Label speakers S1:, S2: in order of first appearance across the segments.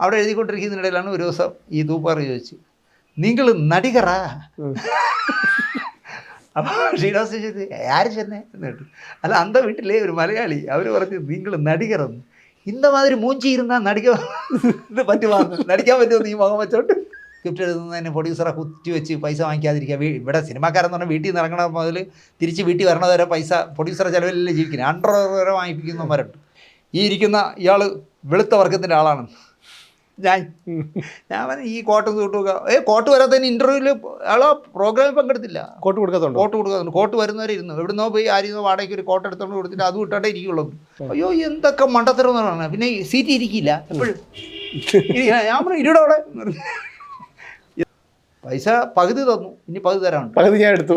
S1: അവിടെ എഴുതിക്കൊണ്ടിരിക്കുന്നതിനിടയിലാണ് ഒരു ദിവസം ഈ തൂപ്പാർ ചോദിച്ചു നിങ്ങൾ നടികറാ? അപ്പോൾ ഷീനോസ് ചോദിച്ചത് ആര് ചെന്നേ? എന്നിട്ട് അല്ല അന്ത വീട്ടിലെ ഒരു മലയാളി അവർ പറഞ്ഞു നിങ്ങൾ നടികറന്ന്. ഇന്ന മാതിരി മൂഞ്ചി ഇരുന്നാൽ നടിക്കാൻ പറ്റുവാന്ന് നടിക്കാൻ പറ്റുമോ ഈ മുഖം വെച്ചോണ്ട് സ്ക്രിപ്റ്റ് എഴുതുന്നതിന് പ്രൊഡ്യൂസറെ കുത്തി വെച്ച് പൈസ വാങ്ങിക്കാതിരിക്കുക ഇവിടെ സിനിമാക്കാരെന്ന് പറഞ്ഞാൽ വീട്ടിൽ നിന്ന് ഇറങ്ങണ മുതൽ തിരിച്ച് വീട്ടിൽ വരണത് വരെ പൈസ പ്രൊഡ്യൂസറെ ചിലവിലല്ലേ ജീവിക്കുന്നത് അണ്ടർ വരെ വാങ്ങിപ്പിക്കുന്നവരുണ്ട് ഈ ഇരിക്കുന്ന ഇയാൾ വെളുത്ത വർഗത്തിന്റെ ആളാണെന്ന്. ഞാൻ ഞാൻ പറഞ്ഞു, ഈ കോട്ട് സൂട്ടുക ഏ കോട്ട് വരാത്തതിന് ഇന്റർവ്യൂവിൽ ആളോ പ്രോഗ്രാമിൽ പങ്കെടുത്തില്ല.
S2: കോട്ട് കൊടുക്കത്തുണ്ടോ?
S1: കോട്ട് കൊടുക്കുന്നുണ്ട് കോട്ട് വരുന്നവരെ ഇരുന്നു എവിടുന്നോ പോയി ആരും വാടകയ്ക്ക് ഒരു കോട്ട് എടുത്തോണ്ട് കൊടുത്തിട്ട് അതും ഇട്ടോണ്ടേ ഇരിക്കുള്ളൂ. അയ്യോ എന്തൊക്കെ മണ്ടത്തരം എന്ന് പറഞ്ഞാൽ പിന്നെ സീറ്റ് ഇരിക്കില്ല. എപ്പോഴും ഞാൻ പറഞ്ഞു ഇരുടെ അവിടെ. പൈസ പകുതി തന്നു. ഇനി പകുതി തരാനുണ്ട്.
S2: പകുതി ഞാൻ എടുത്തു.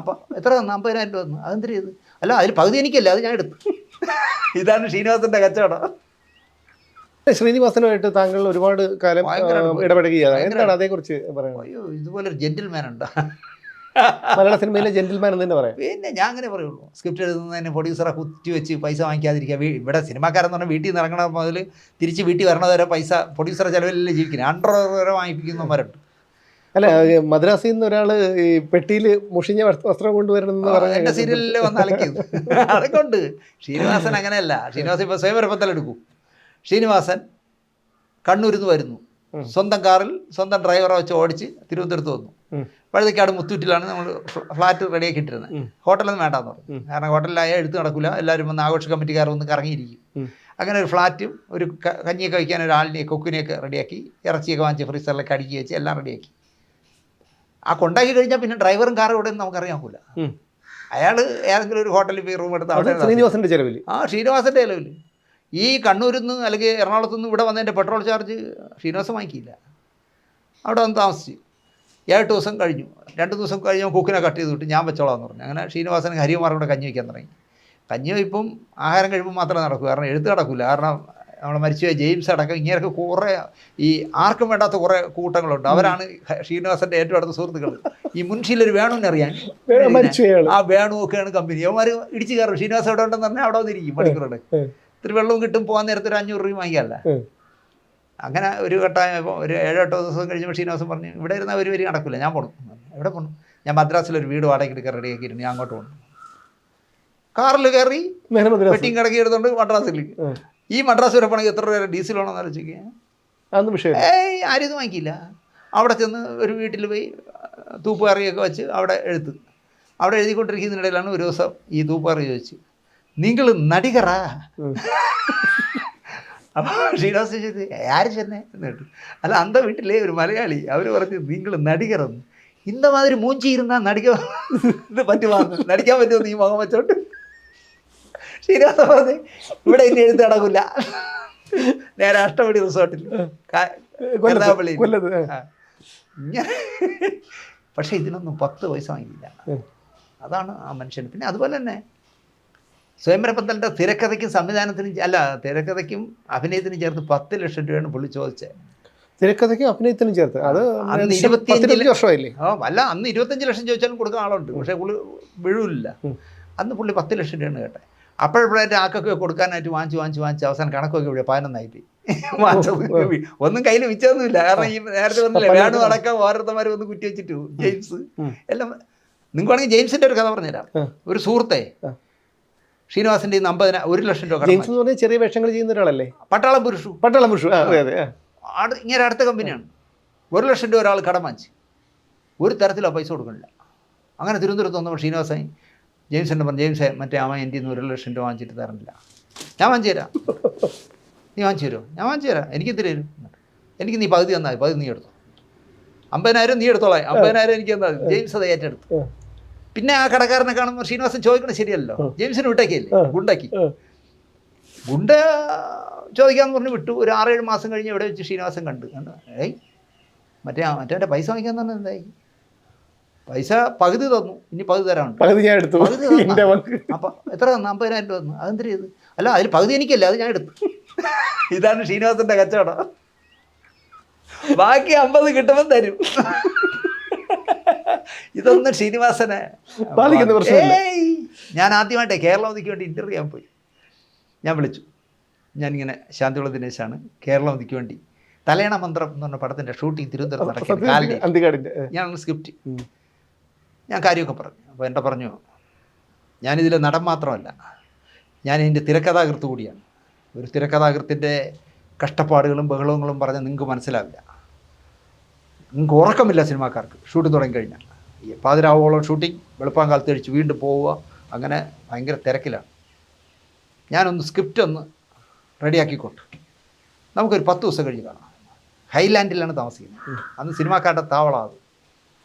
S1: അപ്പം എത്ര തന്നു? അമ്പതിനായിരം രൂപ തന്നു. അതെന്തിരി ചെയ്ത് അല്ല അതിൽ പകുതി എനിക്കല്ല അത് ഞാൻ എടുത്തു. ഇതാണ് ശ്രീനിവാസന്റെ കച്ചവടം.
S2: ശ്രീനിവാസനുമായിട്ട് താങ്കൾ ഒരുപാട് കാലം ഇടപെടുകയാണ് എന്താണ്. അതേക്കുറിച്ച് പറയുന്നത്?
S1: അയ്യോ ഇതുപോലെ ഒരു ജെന്റിൽമാൻ ഉണ്ടോ
S2: മലയാള സിനിമയിലെ ജെന്റിൽമാൻ എന്ന് തന്നെ പറയാം.
S1: പിന്നെ ഞാൻ അങ്ങനെ പറയുള്ളൂ. സ്ക്രിപ്റ്റ് എഴുതുന്നതിന് പ്രൊഡ്യൂസറെ കുത്തി വെച്ച് പൈസ വാങ്ങിക്കാതിരിക്കുക. ഇവിടെ സിനിമാക്കാരെന്ന് പറഞ്ഞാൽ വീട്ടിൽ നിന്ന് ഇറങ്ങണ മുതൽ തിരിച്ച് വീട്ടിൽ വരണത് വരെ പൈസ പ്രൊഡ്യൂസറെ ചിലവിലല്ലേ ജീവിക്കുന്നത്. അണ്ടർ വരെ വാങ്ങിപ്പിക്കുന്നവരുണ്ട്
S2: അല്ല മദ്രാസിൽ നിന്ന് ഒരാൾ ഈ പെട്ടിയിൽ മുഷിഞ്ഞ വസ്ത്രം കൊണ്ടുവരണമെന്ന്
S1: എന്റെ
S2: എന്റെ
S1: സീരിയലിൽ വന്ന് അലക്കിയത്. അതൊക്കെ ഉണ്ട്. ശ്രീനിവാസൻ അങ്ങനെയല്ല. ശ്രീനിവാസൻ ഇപ്പോൾ സ്വയംവരപ്പത്തലെടുക്കും ശ്രീനിവാസൻ കണ്ണൂരിൽ നിന്ന് വരുന്നു സ്വന്തം കാറിൽ സ്വന്തം ഡ്രൈവറെ വെച്ച് ഓടിച്ച് തിരുവനന്തപുരത്ത് വന്നു.
S2: ഉം.
S1: പഴുതക്കാട് മുത്തൂറ്റിലാണ് നമ്മൾ ഫ്ലാറ്റ് റെഡിയാക്കി ഇട്ടിരുന്നത് ഹോട്ടലൊന്നും വേണ്ടാന്ന് പറഞ്ഞു. കാരണം ഹോട്ടലിലായ എടുത്ത് നടക്കില്ല എല്ലാവരും വന്ന് ആഘോഷ കമ്മിറ്റിക്കാർ വന്ന് കറങ്ങിയിരിക്കും. അങ്ങനെ ഒരു ഫ്ലാറ്റും ഒരു കഞ്ഞിയൊക്കെ വയ്ക്കാൻ ഒരാളിനെ കൊക്കിനെയൊക്കെ റെഡിയാക്കി ഇറച്ചിയൊക്കെ വാങ്ങിച്ച് ഫ്രീസറിലൊക്കെ അടുക്കി വെച്ച് എല്ലാം റെഡിയാക്കി. ആ കൊണ്ടാക്കി കഴിഞ്ഞാൽ പിന്നെ ഡ്രൈവറും കാറും ഇവിടെ നമുക്കറിയാൻ അറിയാൻ
S2: ഉം.
S1: അയാൾ ഏതെങ്കിലും ഒരു ഹോട്ടലിൽ പോയി റൂം എടുത്ത്
S2: ആ
S1: അവിടെ.
S2: ശ്രീനിവാസന്റെ ചെലവിൽ
S1: ആ ശ്രീനിവാസന്റെ നിലവിൽ ഈ കണ്ണൂരിൽ നിന്ന് അല്ലെങ്കിൽ എറണാകുളത്തു നിന്ന് ഇവിടെ വന്നതിന്റെ പെട്രോൾ ചാർജ് ശ്രീനിവാസം വാങ്ങിക്കില്ല. അവിടെ വന്ന് താമസിച്ചു. ഏഴ് ദിവസം കഴിഞ്ഞു. രണ്ട് ദിവസം കഴിഞ്ഞ് കുക്കിനെ കട്ട് ചെയ്ത് വിട്ട്. ഞാൻ വെച്ചോളാം എന്ന് പറഞ്ഞു. അങ്ങനെ ശ്രീനിവാസന് ഹരികുമാർ കൂടെ കഞ്ഞി വയ്ക്കാൻ തുടങ്ങി. കഞ്ഞി വയ്പ്പും ആഹാരം കഴിയുമ്പോൾ മാത്രമേ നടക്കൂ. കാരണം എഴുത്ത് നടക്കില്ല കാരണം നമ്മൾ മരിച്ചുപോയ ജെയിംസ് അടക്കം ഇങ്ങനെയൊക്കെ കുറേ ഈ ആർക്കും വേണ്ടാത്ത കുറേ കൂട്ടങ്ങളുണ്ട്. അവരാണ് ശ്രീനിവാസന്റെ ഏറ്റവും അടുത്ത സുഹൃത്തുക്കൾ. ഈ മുൻഷീലൊരു വേണമെന്ന് അറിയാൻ ആ വേണു ഒക്കെയാണ് കമ്പനി. അവന്മാർ ഇടിച്ചു കയറും. ശ്രീനിവാസം എവിടെ ഉണ്ടെന്ന് പറഞ്ഞാൽ അവിടെ വന്നിരിക്കും മണിക്കൂറുടെ
S2: ഉം.
S1: ഇത്തിരി വെള്ളവും കിട്ടും പോകാൻ നേരത്തെ ഒരു അഞ്ഞൂറ് രൂപ
S2: വാങ്ങിയല്ല
S1: അങ്ങനെ ഒരു ഘട്ടം ഒരു ഏഴെട്ടോ ദിവസം കഴിഞ്ഞ് ശ്രീനിവാസം പറഞ്ഞു ഇവിടെ ഇരുന്ന ഒരു വരി നടക്കില്ല ഞാൻ പോകണം എവിടെ പോകണം ഞാൻ മദ്രാസിൽ ഒരു വീട് വാടകയ്ക്ക് എടുക്കാൻ റെഡിയാക്കിയിരുന്നു ഞാൻ അങ്ങോട്ട് പോകണം കാറിൽ കയറി വെട്ടിങ് കിടക്കി എടുത്തോണ്ട് മദ്രാസിലേക്ക്. ഈ മദ്രാസ് വരെ പോകണമെങ്കിൽ എത്ര രൂപ ഡീസൽ വേണമെന്ന് ആലോചിക്കുക ഏയ് ആരും ഇത് വാങ്ങിക്കില്ല. അവിടെ ചെന്ന് ഒരു വീട്ടിൽ പോയി തൂപ്പുകറിയൊക്കെ വെച്ച് അവിടെ എഴുത്ത്. അവിടെ എഴുതിക്കൊണ്ടിരിക്കുന്നതിനിടയിലാണ് ഒരു ദിവസം ഈ തൂപ്പുകറി ചോദിച്ചു നിങ്ങൾ നടികറാ. അപ്പോൾ ശ്രീനിവാസ ചേച്ചി ആര് ചെന്നേ? എന്നിട്ട് അല്ല അന്ത വീട്ടിലെ ഒരു മലയാളി അവർ പറഞ്ഞു നിങ്ങൾ നടികറന്ന്. ഇന്ന മാതിരി മൂഞ്ചിയിരുന്ന ഇത് പറ്റുവാന്ന് നടിക്കാൻ പറ്റുമോ ഈ മുഖം വെച്ചോട്ട് ശ്രീനിവാസ പറഞ്ഞു ഇവിടെ ഇനി എഴുത്ത് നടക്കില്ല നേരെ അഷ്ടപടി റിസോർട്ടിൽ. കൊല്ലപ്പള്ളി ഇങ്ങനെ. പക്ഷേ ഇതിനൊന്നും പത്ത് പൈസ വാങ്ങിയില്ല. അതാണ് ആ മനുഷ്യന്. പിന്നെ അതുപോലെ തന്നെ സ്വയംവരപ്പത്തലിന്റെ തിരക്കഥയ്ക്കും സംവിധാനത്തിനും അല്ല തിരക്കഥയ്ക്കും അഭിനയത്തിനും ചേർത്ത് പത്ത് ലക്ഷം രൂപയാണ് പുള്ളി ചോദിച്ചത്.
S2: തിരക്കഥയ്ക്കും അഭിനയത്തിനും ചേർത്ത്. അത്
S1: അന്ന്
S2: ഇരുപത്തിയഞ്ച് വർഷമായില്ലേ?
S1: ആ അല്ല അന്ന് ഇരുപത്തഞ്ച് ലക്ഷം ചോദിച്ചാലും കൊടുക്കാൻ ആളുണ്ട്. പക്ഷേ പുള്ളി വീഴില്ല അന്ന് പുള്ളി പത്ത് ലക്ഷം രൂപയാണ് കേട്ടെ. അപ്പോഴപ്പോഴായിട്ട് ആക്കൊക്കെ കൊടുക്കാനായിട്ട് വാങ്ങിച്ച് വാങ്ങിച്ച് വാങ്ങിച്ച് അവസാനം കണക്കൊക്കെ ഇവിടെ പതിനൊന്നായിട്ട് വാങ്ങിച്ചത് ഒന്നും കയ്യിൽ മിച്ചൊന്നുമില്ല. കാരണം ഈ നേരത്തെ വന്നില്ലേ വേണു അടക്കം ഓരോരുത്തന്മാർ വന്ന് കുറ്റി വെച്ചിട്ടു. ജെയിംസ്. എല്ലാം നിങ്ങൾക്ക് വേണമെങ്കിൽ ജെയിംസിന്റെ ഒരു കഥ പറഞ്ഞുതരാം. ഒരു സുഹൃത്തെ. ശ്രീനിവാസിന്റെ അമ്പതിന ഒരു ലക്ഷം രൂപ
S2: ജെയിംസ് എന്ന് പറഞ്ഞാൽ ചെറിയ വേഷങ്ങൾ ചെയ്യുന്ന ഒരാളല്ലേ.
S1: പട്ടാളം പുരുഷു.
S2: പട്ടാളം പുരുഷു. അതെ അതെ
S1: ഇങ്ങനെ അടുത്ത കമ്പനിയാണ്. ഒരു ലക്ഷം രൂപ ഒരാൾ കടം വാങ്ങിച്ച്. ഒരു തരത്തിലോ പൈസ കൊടുക്കണില്ല. അങ്ങനെ തിരുവനന്തപുരത്ത് വന്നപ്പോൾ ശ്രീനിവാസൻ എന്നെ പറഞ്ഞു ജെയിംസ് മറ്റേ അമ്മ എന്റെ നിന്ന് ഒരു ലക്ഷം രൂപ വാങ്ങിച്ചിട്ട് തരണില്ല. ഞാൻ വാങ്ങിച്ചു തരാം. നീ വാങ്ങിച്ചു തരുമോ? ഞാൻ വാങ്ങിച്ചു തരാം. എനിക്ക് തരും? എനിക്ക് നീ പകുതി തന്നാൽ പകുതി നീ എടുത്തു. അമ്പതിനായിരം നീ എടുത്തോളാം. അമ്പതിനായിരം എനിക്ക് തന്നാൽ ജെയിംസ് അത് ഏറ്റെടുത്തു. പിന്നെ ആ കടക്കാരനെ കാണുമ്പോൾ ശ്രീനിവാസൻ ചോദിക്കണത് ശരിയല്ലോ. ജെയിംസിന് വിട്ടേക്കില്ലേ. ഗുണ്ടാക്കി ഗുണ്ട ചോദിക്കാന്ന് പറഞ്ഞ് വിട്ടു. ഒരു ആറേഴ് മാസം കഴിഞ്ഞ് ഇവിടെ വെച്ച് ശ്രീനിവാസൻ കണ്ടു. കണ്ടു. ഏയ് മറ്റേ മറ്റേ പൈസ വാങ്ങിക്കാൻ തന്നെ എന്തായി? പൈസ പകുതി തന്നു. ഇനി പകുതി തരാനുണ്ട്.
S2: പകുതി ഞാൻ എടുത്തു.
S1: അപ്പം എത്ര തന്നു? അമ്പതിനായിരം രൂപ തന്നു. അതെന്തിരി ചെയ്ത് അല്ല അതിൽ പകുതി എനിക്കല്ല. അത് ഞാൻ എടുത്തു. ഇതാണ് ശ്രീനിവാസന്റെ കച്ചവടം. ബാക്കി അമ്പത് കിട്ടുമ്പോൾ തരും. ഇതൊന്നും ശ്രീനിവാസനെ. ഞാൻ ആദ്യമായിട്ടേ കേരള ഒന്നിക്ക് വേണ്ടി ഇന്റർവ്യൂ ചെയ്യാൻ പോയി. ഞാൻ വിളിച്ചു. ഞാനിങ്ങനെ ശാന്തിയുള്ള ദിനേശാണ്. കേരളം ഒന്നിക്ക് വേണ്ടി തലേണ മന്ത്രം എന്ന് പറഞ്ഞ പടത്തിന്റെ ഷൂട്ടിംഗ് തിരുവനന്തപുരത്ത് നടക്കുന്നത് ഞാൻ സ്ക്രിപ്റ്റ് ഞാൻ കാര്യമൊക്കെ പറഞ്ഞു. അപ്പോൾ എന്റെ പറഞ്ഞു ഞാനിതിൽ നടൻ മാത്രമല്ല. ഞാൻ ഇതിന്റെ തിരക്കഥാകൃത്ത് കൂടിയാണ്. ഒരു തിരക്കഥാകൃത്തിന്റെ കഷ്ടപ്പാടുകളും ബഹളങ്ങളും പറഞ്ഞാൽ നിങ്ങൾക്ക് മനസ്സിലാവില്ല. നിങ്ങൾക്ക് ഉറക്കമില്ല സിനിമാക്കാർക്ക്. ഷൂട്ട് തുടങ്ങിക്കഴിഞ്ഞാൽ ഈ പാതിരാവോളം ഷൂട്ടിംഗ് വെളുപ്പാൻ കാലത്ത് കഴിച്ച് വീണ്ടും പോവുക. അങ്ങനെ ഭയങ്കര തിരക്കിലാണ്. ഞാനൊന്ന് സ്ക്രിപ്റ്റ് ഒന്ന് റെഡിയാക്കിക്കോട്ടെ നമുക്കൊരു പത്ത് ദിവസം കഴിഞ്ഞ് കാണാം. ഹൈലാൻഡിലാണ് താമസിക്കുന്നത്. അന്ന് സിനിമാക്കാരുടെ താവളം അത്.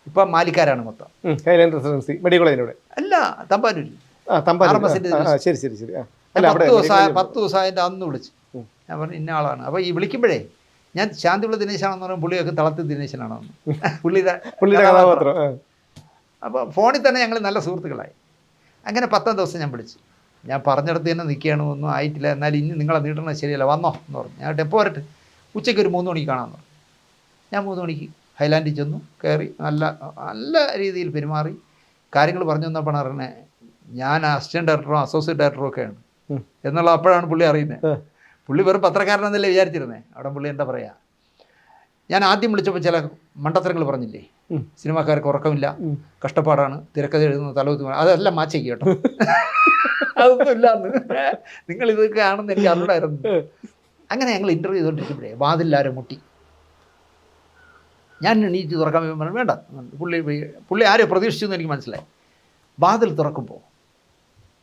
S1: ഇപ്പം മാലിക്കാരാണ് മൊത്തം.
S2: ഹൈലാൻഡ് റെസിഡൻസി മെഡിക്കൽ കോളേജിലൂടെ
S1: അല്ല
S2: ആ, ശരി ശരി ശരി.
S1: പത്ത് ദിവസം
S2: മെഡിക്കൽ
S1: പത്ത് ദിവസം അതിന്റെ അന്ന് വിളിച്ചു. ഞാൻ പറഞ്ഞു ഇന്ന ആളാണ്. അപ്പോൾ ഈ വിളിക്കുമ്പോഴേ ഞാൻ ശാന്തിയുള്ള ദിനേശാണെന്ന് പറയുമ്പോൾ പുള്ളിയൊക്കെ തളത്തിൽ ദിനേശനാണെന്ന്. പുള്ളിയുടെ
S2: പുള്ളിയുടെ കഥാപാത്രം.
S1: അപ്പോൾ ഫോണിൽ തന്നെ ഞങ്ങൾ നല്ല സുഹൃത്തുക്കളായി. അങ്ങനെ പത്താം ദിവസം ഞാൻ വിളിച്ചു. ഞാൻ പറഞ്ഞിടത്ത് തന്നെ നിൽക്കുകയാണ് ഒന്നും ആയിട്ടില്ല. എന്നാൽ ഇനി നിങ്ങളെ നീട്ടണത് ശരിയല്ല വന്നോ എന്ന് പറഞ്ഞു. ഞാൻ എപ്പോൾ വരട്ടെ. ഉച്ചയ്ക്ക് ഒരു മൂന്ന് മണിക്ക് കാണാമെന്ന് പറഞ്ഞു. ഞാൻ മൂന്ന് മണിക്ക് ഹൈലാൻഡിൽ ചെന്നു. കയറി നല്ല നല്ല രീതിയിൽ പെരുമാറി. കാര്യങ്ങൾ പറഞ്ഞു തന്നപ്പോൾ അറിയണേ ഞാൻ അസിസ്റ്റന്റ് ഡയറക്ടറോ അസോസിയേറ്റ് ഡയറക്ടറോ ഒക്കെയാണ്. എന്നുള്ള അപ്പോഴാണ് പുള്ളി അറിയുന്നത്. പുള്ളി വെറും പത്രക്കാരനെന്നല്ലേ വിചാരിച്ചിരുന്നേ. അവിടെ പുള്ളി എന്താ പറയുക ഞാൻ ആദ്യം വിളിച്ചപ്പോൾ ചില മണ്ടത്തരങ്ങൾ പറഞ്ഞില്ലേ. സിനിമാക്കാർക്ക് ഉറക്കമില്ല. കഷ്ടപ്പാടാണ്. തിരക്കഥ എഴുതുന്ന തലകുത്തി അതെല്ലാം മാച്ചയ്ക്ക് കേട്ടോ. അതൊന്നും ഇല്ലാന്ന് നിങ്ങൾ ഇതൊക്കെ ആണെന്ന് എനിക്ക് അറിഞ്ഞായിരുന്നു അങ്ങനെ ഞങ്ങൾ ഇന്റർവ്യൂ ചെയ്തുകൊണ്ടിരിക്കുമ്പോഴേ വാതിലാരും മുട്ടി. ഞാൻ എണീറ്റ് തുറക്കാൻ പറഞ്ഞു വേണ്ട പുള്ളി പുള്ളി ആരെയോ പ്രതീക്ഷിച്ചു എന്ന് എനിക്ക് മനസ്സിലായി. വാതിൽ തുറക്കുമ്പോൾ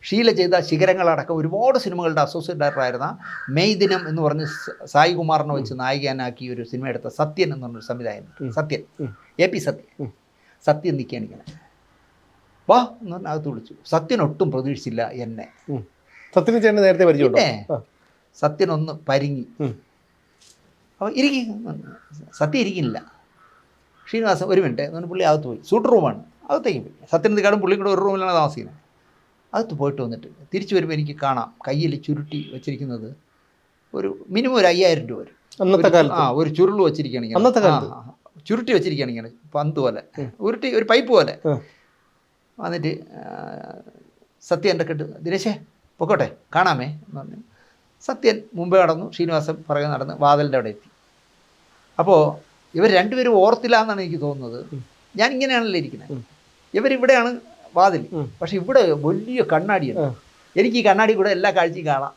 S1: ഷീല ചെയ്ത ശിഖരങ്ങളടക്കം ഒരുപാട് സിനിമകളുടെ അസോസിയേറ്റ് ഡയറക്ടറായിരുന്ന മെയ് ദിനം എന്ന് പറഞ്ഞ് സായികുമാറിനെ വെച്ച് നായികനാക്കി ഒരു സിനിമ എടുത്ത സത്യൻ എന്ന് പറഞ്ഞൊരു സംവിധായകൻ. സത്യൻ. എ പി
S2: സത്യം.
S1: സത്യൻ നിൽക്കുകയാണ് ഇങ്ങനെ. വാ എന്ന് പറഞ്ഞാൽ അകത്ത് വിളിച്ചു. സത്യൻ ഒട്ടും പ്രതീക്ഷിച്ചില്ല എന്നെ.
S2: സത്യൻ ചേട്ടൻ നേരത്തെ
S1: സത്യൻ ഒന്ന് പരിങ്ങി. അപ്പോൾ ഇരിക്കും. സത്യം ഇരിക്കില്ല ശ്രീനിവാസൻ ഒരു മിനിറ്റ്. എന്ന് പുള്ളി അകത്ത് പോയി. സൂട്ട് റൂമാണ്. അകത്തേക്ക് പോയി. സത്യനന്ദിക്കാടും പുള്ളിയും കൂടെ ഒരു റൂമിലാണ് താമസിക്കുന്നത്. അകത്ത് പോയിട്ട് വന്നിട്ട് തിരിച്ചു വരുമ്പോൾ എനിക്ക് കാണാം. കയ്യിൽ ചുരുട്ടി വെച്ചിരിക്കുന്നത് ഒരു മിനിമം ഒരു അയ്യായിരം രൂപ വരും.
S2: അന്നത്തെ കാലത്ത്?
S1: ആ ഒരു ചുരുൾ വെച്ചിരിക്കുകയാണ്
S2: അന്നത്തെ കാലത്ത്?
S1: ചുരുട്ടി വെച്ചിരിക്കുകയാണ് ഇങ്ങനെ പന്ത് പോലെ. ഉരുട്ടി ഒരു പൈപ്പ് പോലെ. വന്നിട്ട് സത്യ എന്റെ കെട്ട് ദിനേശേ പൊക്കോട്ടെ കാണാമേ എന്ന് പറഞ്ഞു. സത്യൻ മുമ്പേ നടന്നു ശ്രീനിവാസൻ പുറകെ നടന്ന് വാതിലിന്റെ അവിടെ എത്തി. അപ്പോൾ ഇവർ രണ്ടുപേരും ഓർത്തില്ല എന്നാണ് എനിക്ക് തോന്നുന്നത്. ഞാൻ ഇങ്ങനെയാണല്ലോ ഇരിക്കുന്നത്. ഇവരിവിടെയാണ് വാതിൽ. പക്ഷെ ഇവിടെ വലിയ കണ്ണാടിയാണ്. എനിക്ക് ഈ കണ്ണാടി കൂടെ എല്ലാ കാഴ്ചയും കാണാം.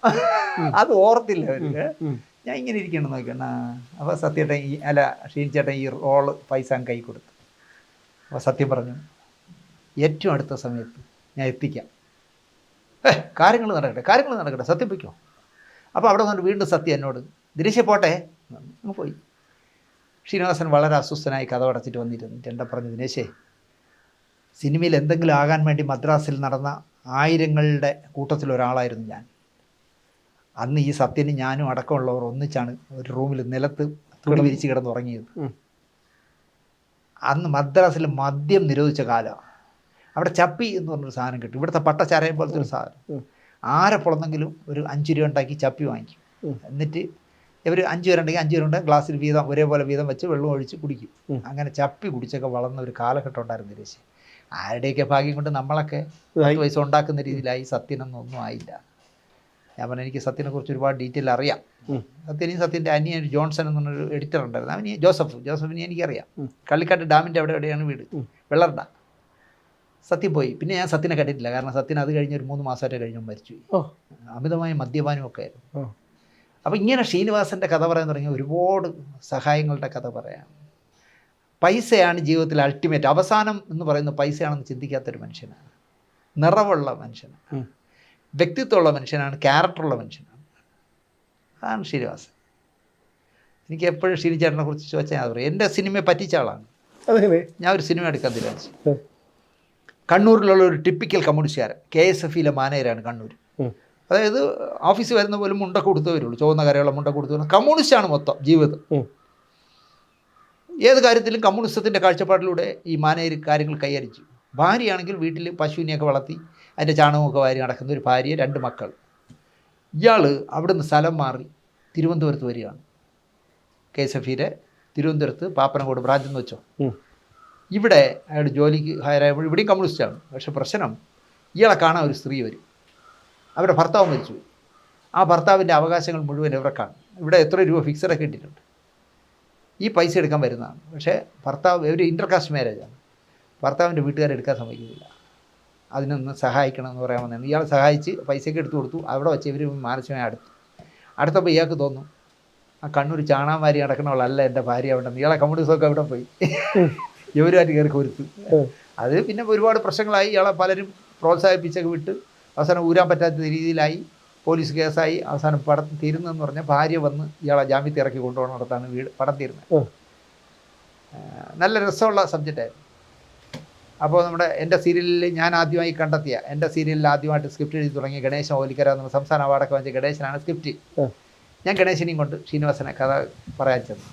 S1: അത് ഓർത്തില്ല അവർ
S2: ഉം.
S1: ഞാൻ ഇങ്ങനെ ഇരിക്കണം നോക്കണം അപ്പോൾ സത്യേട്ടൻ ഈ അല്ല ചേട്ടൻ ഈ റോൾ പൈസ കൈ കൊടുത്തു. അപ്പോൾ സത്യം പറഞ്ഞു ഏറ്റവും അടുത്ത സമയത്ത് ഞാൻ എത്തിക്കാം. ഏ കാര്യങ്ങൾ നടക്കട്ടെ കാര്യങ്ങൾ നടക്കട്ടെ സത്യം പൊയ്ക്കോ. അപ്പോൾ അവിടെ നിന്ന് വീണ്ടും സത്യം എന്നോട് ദിനേശെ പോട്ടെ പോയി. ശ്രീനിവാസൻ വളരെ അസ്വസ്ഥനായി കഥ അടച്ചിട്ട് വന്നിരുന്നു. എന്റെ പറഞ്ഞു ദിനേശേ സിനിമയിൽ എന്തെങ്കിലും ആകാൻ വേണ്ടി മദ്രാസിൽ നടന്ന ആയിരങ്ങളുടെ കൂട്ടത്തിലൊരാളായിരുന്നു ഞാൻ. അന്ന് ഈ സത്യനും ഞാനും അടക്കമുള്ളവർ ഒന്നിച്ചാണ് ഒരു റൂമിൽ നിലത്ത് തുണി വിരിച്ച് കിടന്നുറങ്ങിയത്. അന്ന് മദ്രാസിൽ മദ്യം നിരോധിച്ച കാലമാണ് അവിടെ ചപ്പി എന്ന് പറഞ്ഞൊരു സാധനം കിട്ടും. ഇവിടുത്തെ പട്ടച്ചാരയം പോലത്തെ ഒരു സാധനം. ആരെ പുളന്നെങ്കിലും ഒരു അഞ്ച് രൂപ ഉണ്ടാക്കി ചപ്പി വാങ്ങിക്കും. എന്നിട്ട് ഇവർ അഞ്ച് പേരുണ്ടെങ്കിൽ അഞ്ച് പേരുണ്ട് ഗ്ലാസ്സിൽ വീതം ഒരേപോലെ വീതം വെച്ച് വെള്ളം ഒഴിച്ച് കുടിക്കും. അങ്ങനെ ചപ്പി കുടിച്ചൊക്കെ വളർന്ന ഒരു കാലഘട്ടം ഉണ്ടായിരുന്നു രേശി ആരുടെയൊക്കെ ഭാഗ്യം കൊണ്ട് നമ്മളൊക്കെ. പത്ത് പൈസ ഉണ്ടാക്കുന്ന രീതിയിലായി സത്യനൊന്നും ഒന്നും ആയില്ല. ഞാൻ പറഞ്ഞു എനിക്ക് സത്യനെ കുറിച്ച് ഒരുപാട് ഡീറ്റെയിൽ അറിയാം. സത്യനും സത്യന്റെ അനിയൻ ജോൺസൺ എന്നൊരു എഡിറ്റർ ഉണ്ടായിരുന്നു. അവന് ജോസഫ് ജോസഫിനെ എനിക്കറിയാം. കള്ളിക്കാട്ട് ഡാമിന്റെ അവിടെ എവിടെയാണ് വീട്? വെള്ളറട സത്യം പോയി. പിന്നെ ഞാൻ സത്യനെ കണ്ടിട്ടില്ല. കാരണം സത്യൻ അത് കഴിഞ്ഞ് ഒരു മൂന്ന് മാസമായിട്ട് കഴിഞ്ഞു മരിച്ചു അമിതമായ മദ്യപാനം ഒക്കെ ആയിരുന്നു.
S2: അപ്പം
S1: അപ്പോൾ ഇങ്ങനെ ശ്രീനിവാസന്റെ കഥ പറയാൻ തുടങ്ങിയ ഒരുപാട് സഹായങ്ങളുടെ കഥ പറയാം. പൈസയാണ് ജീവിതത്തിൽ അൾട്ടിമേറ്റ് അവസാനം എന്ന് പറയുന്ന പൈസയാണെന്ന് ചിന്തിക്കാത്തൊരു മനുഷ്യനാണ്. നിറവുള്ള മനുഷ്യനാണ്. വ്യക്തിത്വമുള്ള മനുഷ്യനാണ് ക്യാരക്ടറുള്ള മനുഷ്യനാണ്. അതാണ് ശ്രീനിവാസൻ. എനിക്ക് എപ്പോഴും ശ്രീനിചേട്ടനെ കുറിച്ച് ചോദിച്ചാൽ ഞാൻ പറയും എന്റെ സിനിമയെ പറ്റിച്ച ആളാണ്. ഞാൻ ഒരു സിനിമ എടുക്കാൻ തീരുമാനിച്ചു. കണ്ണൂരിലുള്ള ഒരു ടിപ്പിക്കൽ കമ്മ്യൂണിസ്റ്റുകാരൻ കെ എസ് എഫ് ഇയിലെ മാനേജരാണ് കണ്ണൂർ അതായത് ഓഫീസിൽ വരുന്ന പോലും മുണ്ട കൊടുത്തവരുള്ളൂ ചുവന്ന കരയുള്ള മുണ്ട കൊടുത്തു വരുന്നത് കമ്മ്യൂണിസ്റ്റാണ് മൊത്തം ജീവിതം. ഏത് കാര്യത്തിലും കമ്മ്യൂണിസത്തിന്റെ കാഴ്ചപ്പാടിലൂടെ ഈ മാനേജർ കാര്യങ്ങൾ കൈയടിച്ചു ഭാര്യയാണെങ്കിൽ വീട്ടിൽ പശുവിനെയൊക്കെ വളർത്തി അതിന്റെ ചാണകമൊക്കെ വാരി നടക്കുന്ന ഒരു ഭാര്യ രണ്ട് മക്കൾ. ഇയാൾ അവിടുന്ന് സ്ഥലം മാറി തിരുവനന്തപുരത്ത് വരികയാണ്. കെ എസ് എഫ് തിരുവനന്തപുരത്ത് പാപ്പനംകോട് ബ്രാഞ്ച് എന്ന് വെച്ചോ. ഇവിടെ അയാൾ ജോലിക്ക് ഹയറായപ്പോൾ ഇവിടെയും കമ്മ്യൂണിസ്റ്റാണ് പക്ഷെ പ്രശ്നം ഇയാളെ കാണാൻ ഒരു സ്ത്രീ വരും. അവരുടെ ഭർത്താവ് മരിച്ചു. ആ ഭർത്താവിന്റെ അവകാശങ്ങൾ മുഴുവൻ ഇവർക്കാണ്. ഇവിടെ എത്ര രൂപ ഫിക്സഡൊക്കെ ഇട്ടിട്ടുണ്ട്. ഈ പൈസ എടുക്കാൻ വരുന്നതാണ്. പക്ഷേ ഭർത്താവ് ഒരു ഇന്റർകാസ്റ്റ് മാരേജാണ് ഭർത്താവിന്റെ വീട്ടുകാരെടുക്കാൻ സമ്മതിക്കുന്നില്ല. അതിനൊന്ന് സഹായിക്കണം എന്ന് പറയാൻ വന്നതാണ് ഇയാൾ സഹായിച്ച് പൈസയ്ക്ക് എടുത്തു കൊടുത്തു. അവിടെ വെച്ച് ഇവർ മാനസികമായി അടുത്തു. അടുത്തപ്പോൾ ഇയാൾക്ക് തോന്നും ആ കണ്ണൂർ ചാണാമാരി നടക്കണവളല്ല എന്റെ ഭാര്യ അവിടെ ഇയാളെ കമ്മ്യൂണിസ്റ്റൊക്കെ അവിടെ പോയി. ഇവരുമായിട്ട് കയറി കൊരുത്തു. അത് പിന്നെ ഒരുപാട് പ്രശ്നങ്ങളായി. ഇയാളെ പലരും പ്രോത്സാഹിപ്പിച്ചൊക്കെ വിട്ട് അവസാനം ഊരാൻ പറ്റാത്ത രീതിയിലായി. പോലീസ് കേസായി. അവസാനം പടം തീരുന്നതെന്ന് പറഞ്ഞാൽ ഭാര്യ വന്ന് ഇയാളെ ജാമ്യത്തിൽ ഇറക്കി കൊണ്ടുപോകണത്താണ് വീട് പടം തീരുന്നത്. നല്ല രസമുള്ള സബ്ജക്റ്റായിരുന്നു. അപ്പോൾ നമ്മുടെ എന്റെ സീരിയലിൽ ഞാൻ ആദ്യമായി കണ്ടെത്തിയ എന്റെ സീരിയലിൽ ആദ്യമായിട്ട് സ്ക്രിപ്റ്റ് എഴുതി തുടങ്ങി ഗണേശൻ ഓലിക്കര എന്ന സംസ്ഥാന അവാർഡൊക്കെ വാങ്ങിച്ച ഗണേശനാണ് സ്ക്രിപ്റ്റ്. ഞാൻ ഗണേശനെയും കൊണ്ട് ശ്രീനിവാസനെ കഥ പറയാൻ ചെന്നു.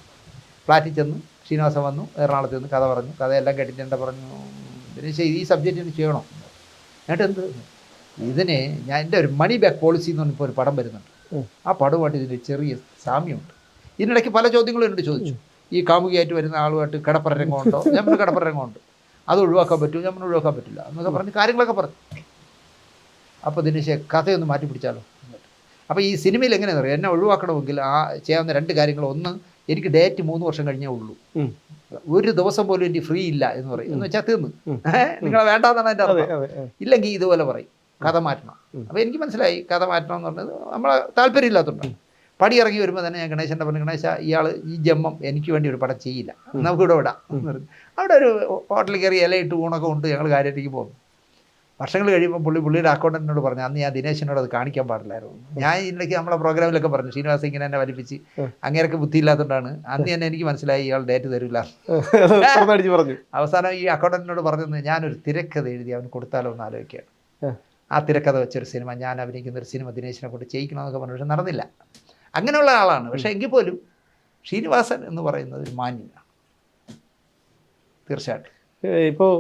S1: ഫ്ലാറ്റിൽ ചെന്ന് ശ്രീനിവാസൻ വന്നു എറണാകുളത്ത് നിന്ന് കഥ പറഞ്ഞു. കഥയെല്ലാം കേട്ടിട്ട് എന്താ പറഞ്ഞു ഗണേശ ഈ സബ്ജക്റ്റ് എനിക്ക് ചെയ്യണം എന്നിട്ട് എന്ത്? ഇതിന് ഞാൻ എന്റെ ഒരു മണി ബാക്ക് പോളിസി എന്ന് പറഞ്ഞപ്പോൾ ഒരു പടം വരുന്നുണ്ട്. ആ പടവുമായിട്ട് ഇതിന്റെ ചെറിയ സാമ്യമുണ്ട്. ഇതിനിടയ്ക്ക് പല ചോദ്യങ്ങളും എന്നോട് ചോദിച്ചു. ഈ കാമുകിയായിട്ട് വരുന്ന ആളുമായിട്ട് കിടപ്പറ രംഗമുണ്ടോ? ഞാൻ കിടപ്പറ രംഗമുണ്ട്. അത് ഒഴിവാക്കാൻ പറ്റും നമ്മൾ ഒഴിവാക്കാൻ പറ്റില്ല എന്നൊക്കെ പറഞ്ഞ് കാര്യങ്ങളൊക്കെ പറഞ്ഞു. അപ്പോൾ ദിനേശ് കഥയൊന്ന് മാറ്റി പിടിച്ചാലോ? അപ്പോൾ ഈ സിനിമയിൽ എങ്ങനെയാണെന്ന് അറിയാം എന്നെ ഒഴിവാക്കണമെങ്കിൽ ആ ചെയ്യാവുന്ന രണ്ട് കാര്യങ്ങൾ ഒന്ന് എനിക്ക് ഡേറ്റ് മൂന്ന് വർഷം കഴിഞ്ഞേ ഉള്ളൂ. ഒരു ദിവസം പോലും എനിക്ക് ഫ്രീ ഇല്ല എന്ന് പറയും. എന്ന് വെച്ചാൽ തീർന്നു നിങ്ങളെ വേണ്ടാന്നാണ്
S2: എന്റെ
S1: അർത്ഥം. ഇല്ലെങ്കിൽ ഇതുപോലെ പറയും. കഥ മാറ്റണം. അപ്പോൾ എനിക്ക് മനസ്സിലായി കഥ മാറ്റണം എന്ന് പറഞ്ഞത് നമ്മളെ താല്പര്യമില്ലാത്തതുകൊണ്ടാണ് പടി ഇറങ്ങി വരുമ്പോൾ തന്നെ ഞാൻ ഗണേശന്റെ പറഞ്ഞു ഗണേശ ഇയാൾ ഈ ജന്മം എനിക്ക് വേണ്ടി ഒരു പടം ചെയ്യില്ല. നമുക്കിവിടെ വിടാം. എന്ന് പറഞ്ഞു. അവിടെ ഒരു ഹോട്ടലിൽ കയറി ഇല ഇട്ട് ഊണൊക്കെ ഉണ്ട് ഞങ്ങൾ കാര്യത്തിലേക്ക് പോകുന്നു വർഷങ്ങൾ കഴിയുമ്പോൾ പുള്ളി പുള്ളിയുടെ അക്കൗണ്ടന്റിനോട് പറഞ്ഞു അന്ന് ഞാൻ ദിനേശിനോട് അത് കാണിക്കാൻ പാടില്ലായിരുന്നു. ഞാൻ ഇതിലേക്ക് നമ്മളെ പ്രോഗ്രാമിലൊക്കെ പറഞ്ഞു ശ്രീനിവാസ് ഇങ്ങനെ എന്നെ വലിപ്പിച്ച്. അങ്ങേരൊക്കെ ബുദ്ധിയില്ലാത്തതുകൊണ്ടാണ്. അന്ന് തന്നെ എനിക്ക് മനസ്സിലായി ഇയാൾ ഡേറ്റ് തരില്ല.
S2: പറഞ്ഞു.
S1: അവസാനം ഈ അക്കൗണ്ടന്റിനോട് പറഞ്ഞത് ഞാനൊരു തിരക്കഥ എഴുതി അവന് കൊടുത്താലോ എന്ന് ആലോചിക്കുകയാണ്.
S2: ആ.
S1: ആ തിരക്കഥ വെച്ചൊരു സിനിമ ഞാൻ അഭിനയിക്കുന്ന ഒരു സിനിമ ദിനേശിനെ കൊണ്ട് ചെയ്യിക്കണമെന്നൊക്കെ പറഞ്ഞു പക്ഷെ നടന്നില്ല. അങ്ങനെയുള്ള ആളാണ്. പക്ഷേ എങ്കിൽ പോലും ശ്രീനിവാസൻ എന്ന് പറയുന്നത് ഒരു മാന്യനാണ്. തീർച്ചയായിട്ടും.
S2: ഇപ്പോൾ